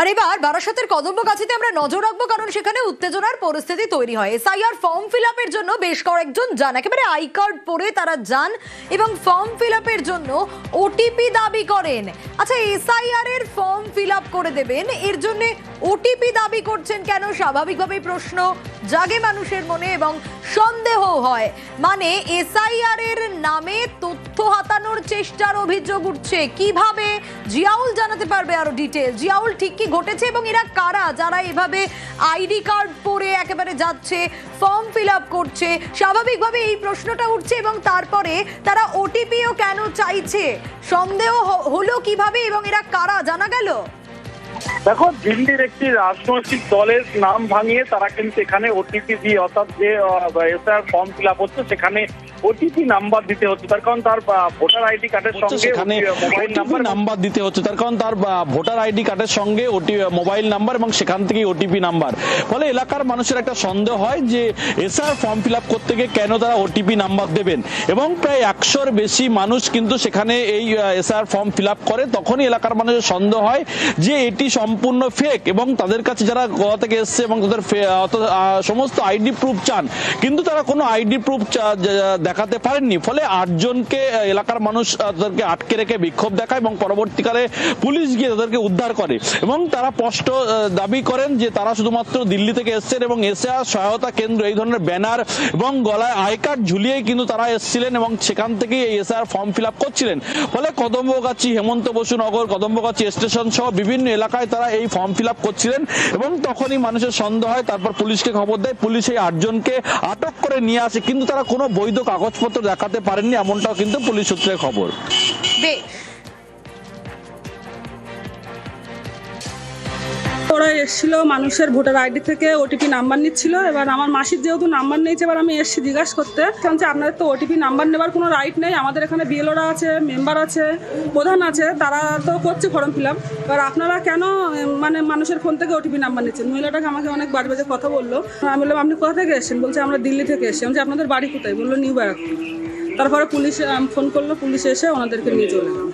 আর এবার বারাসাতের কদম্বগাছিতে আমরা নজর রাখব, কারণ সেখানে উত্তেজনার পরিস্থিতি তৈরি হয়। এসআইআর ফর্ম ফিল আপের জন্য বেশ কয়েকজন যান, একেবারে আই কার্ড পরে তারা যান এবং ফর্ম ফিল আপের জন্য ওটিপি দাবি করেন। আচ্ছা এসআইআর এর ফর্ম ফিল আপ করে দেবেন, এর জন্য ওটিপি দাবি করছেন কেন? স্বাভাবিকভাবেই প্রশ্ন জাগে মানুষের মনে এবং সন্দেহ হয়। মানে এসআইআর এর নামে তথ্য হাতানোর চেষ্টার অভিযোগ উঠছে। কীভাবে? জিয়াউল জানাতে পারবে আরও ডিটেল জিয়াউল, ঠিক কি ঘটেছে এবং এরা কারা? যারা এভাবে আইডি কার্ড পরে একেবারে যাচ্ছে ফর্ম ফিল আপ করছে, স্বাভাবিকভাবে এই প্রশ্নটা উঠছে এবং তারপরে তারা ওটিপিও কেন চাইছে? সন্দেহ হলো কীভাবে এবং এরা কারা? জানা গেল? দেখো দিল্লির একটি রাজনৈতিক দলের নাম ভাঙিয়ে তারা কিন্তু এখানে ওটিপি দিয়ে অর্থাৎ যে এসআর ফর্ম ফিল আপ হচ্ছে সেখানে ওটিপি নাম্বার দিতে হচ্ছে। তার কারণ তার ভোটার আইডি কার্ডের সঙ্গে মোবাইল নাম্বার নাম্বার দিতে হচ্ছে। তার কারণ তার ভোটার আইডি কার্ডের সঙ্গে ওটি মোবাইল নাম্বার এবং সেখান থেকেই ওটিপি নাম্বার ফলে এলাকার মানুষের একটা সন্দেহ হয় যে এসআর ফর্ম ফিল আপ করতে গিয়ে কেন তারা ওটিপি নাম্বার দেবেন? এবং প্রায় একশোর বেশি মানুষ কিন্তু সেখানে এই এসআর ফর্ম ফিল আপ করে। তখনই এলাকার মানুষের সন্দেহ হয় যে এটি সম্পূর্ণ ফেক এবং তাদের কাছে যারা গোয়া থেকে এসছে এবং তাদের সমস্ত আইডি প্রুফ চান, কিন্তু তারা কোনো আইডি প্রুফ দেখাতে পারেননি। ফলে আটজনকে এলাকার মানুষ তাদেরকে আটকে রেখে বিক্ষোভ দেখায় এবং পরবর্তীকালে পুলিশ গিয়ে তাদেরকে উদ্ধার করে। এবং তারা স্পষ্ট দাবি করেন যে তারা শুধুমাত্র দিল্লি থেকে এসছেন এবং এসে সহায়তা কেন্দ্র, এই ধরনের ব্যানার এবং গলায় আই কার্ড ঝুলিয়েই কিন্তু তারা এসেছিলেন এবং সেখান থেকেই এই এসআর ফর্ম ফিল করছিলেন। ফলে কদম্বগাছি, হেমন্ত বসু নগর, কদম্বগাছি স্টেশন সহ বিভিন্ন এলাকায় তারা এই ফর্ম ফিল করছিলেন এবং তখনই মানুষের সন্দেহ হয়, তারপর পুলিশকে খবর দেয়। পুলিশ এই আটজনকে আটক করে নিয়ে আসে, কিন্তু তারা কোনো বৈধ কাগজপত্র দেখাতে পারেননি, এমনটাও কিন্তু পুলিশ সূত্রে খবর। এসেছিল মানুষের ভোটার আইডি থেকে ওটিপি নাম্বার নিচ্ছিল। এবার আমার মাসির যেহেতু নাম্বার নিয়েছে এবার আমি এসেছি জিজ্ঞাসা করতে। যে আপনাদের তো ওটিপি নাম্বার নেবার কোনো রাইট নেই। আমাদের এখানে বিএলওরা আছে মেম্বার আছে প্রধান আছে তারা তো করছে ফর্ম ফিল আপ এবার আপনারা কেন মানে মানুষের ফোন থেকে ওটিপি নাম্বার নিচ্ছেন? মহিলাটাকে আমাকে অনেক বাড়ি বাজে কথা বলল। আমি বললাম আপনি কোথা থেকে এসেছেন? বলছে আমরা দিল্লি থেকে এসেছি। বলছি, আপনাদের বাড়ি কোথায়? বলল নিউ ব্যারাকপুর। তারপরে পুলিশ ফোন করল পুলিশ এসে ওনাদেরকে নিয়ে চলে গেল।